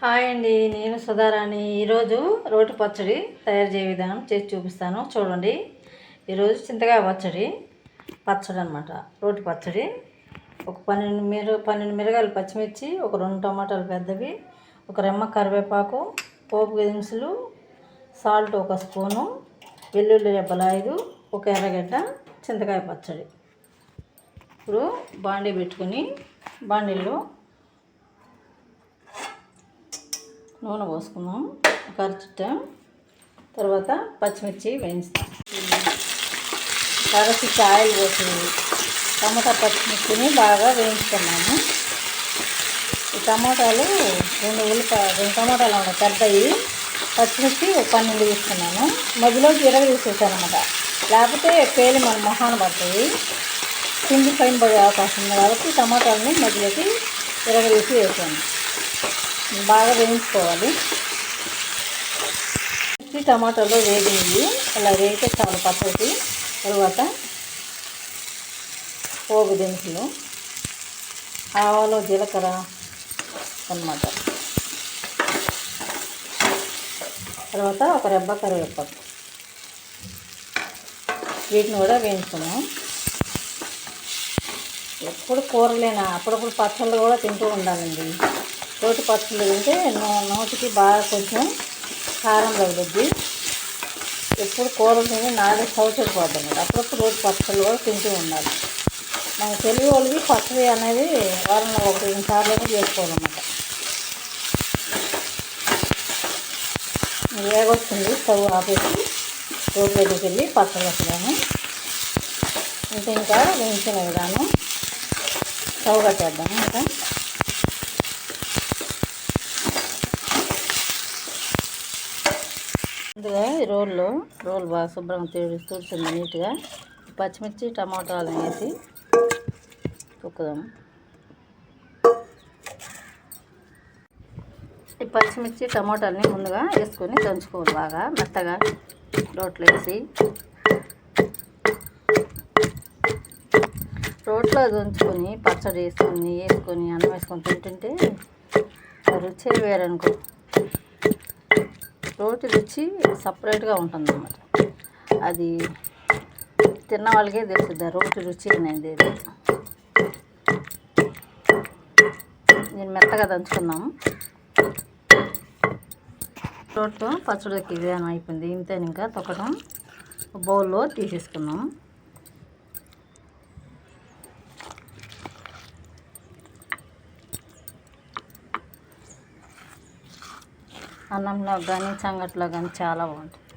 Hi అండి నేను సుధారాణి. ఈరోజు రోటి పచ్చడి తయారు చేయ విధానం చేసి చూపిస్తాను. చూడండి. ఈరోజు చింతకాయ పచ్చడి పచ్చడి అనమాట రోటి పచ్చడి. ఒక పన్నెండు మిర పన్నెండు మిరగాయలు పచ్చిమిర్చి ఒక రెండు టమాటాలు పెద్దవి ఒక రెమ్మ కరివేపాకు పోపు దినుసులు సాల్ట్ ఒక స్పూను వెల్లుల్లి రెబ్బలు ఐదు ఒక ఎర్రగడ్డ చింతకాయ పచ్చడి. ఇప్పుడు బాండీ పెట్టుకుని బాండీలో నూనె పోసుకుందాం. ఒక అరచుట్ట. తర్వాత పచ్చిమిర్చి వేయించుతాం. అరచుట్ట ఆయిల్ పోసి టమాటా పచ్చిమిర్చిని బాగా వేయించుకున్నాము. ఈ టమాటాలు రెండు ఉల్లిపాయ రెండు టమాటాలు ఉన్నాయి పెద్దవి. పచ్చిమిర్చి పన్నెండు తీసుకున్నాను. మధ్యలోకి జీరగ తీసేసాను అనమాట లేకపోతే పేలి మన మొహాన పడుతుంది కింది పైన పడే అవకాశం ఉంది కాబట్టి టమాటాలని మధ్యలోకి ఇరవై తీసి వేసాను. బాగా వేయించుకోవాలి. మిర్చి టమాటాలో వేగింది. అలా వేగితే చాలా పచ్చడి తర్వాత పోగు దినుసులు ఆవాలు జీలకర్ర అన్నమాట. తర్వాత ఒక రెబ్బ కరివేపాకు. వీటిని కూడా వేయించుకున్నాం ఎప్పుడు కూరలేనా? అప్పుడప్పుడు పచ్చళ్ళు కూడా తింటూ ఉండాలండి. తోటి పచ్చళ్ళు తింటే నోటికి బాగా కొంచెం కారం తగ్గుద్ది ఎప్పుడు కూరలు తిని నాదే సౌకర్యపోద్ది పడుతున్నాడు అప్పుడప్పుడు రోజు పచ్చళ్ళు కూడా తింటూ ఉండాలి. మన తెలుగు వాళ్ళకి పచ్చడి అనేది వారంలో ఒక రెండు సార్లు చేసుకోవాలన్నమాట. వేగొస్తుంది స్టవ్ ఆపేసి రోడ్ దగ్గరికి వెళ్ళి పచ్చడి వేసుకున్నాను ఇంకా ఇంకా వేయించిన విధానం స్టవ్ కట్టేద్దాము ఇంకా. ముందుగా ఈ రోల్లో రోల్ బాగా శుభ్రంగా తేడి తుడిచింది నీట్గా. పచ్చిమిర్చి టమాటాలు వేసి తొక్కుదాం. ఈ పచ్చిమిర్చి టమాటాలని ముందుగా వేసుకొని దంచుకోవాలి బాగా మెత్తగా రోట్లో వేసి. రోట్లో దంచుకొని పచ్చడి వేసుకొని వేసుకొని అన్నం వేసుకొని తింటుంటే రుచి వేరనుకో. రోటి రుచి సపరేట్గా ఉంటుంది అన్నమాట అది తిన్న వాళ్ళకే తెలుస్తుంది ఆ రోటి రుచి అనేది నేను మెత్తగా దంచుకున్నాము రోట్లో పచ్చడికి విధానం అయిపోయింది ఇంతే ఇంకా తొక్కడం. బౌల్లో తీసేసుకున్నాం అన్నంలో కానీ సంగట్లో కానీ చాలా బాగుంటుంది.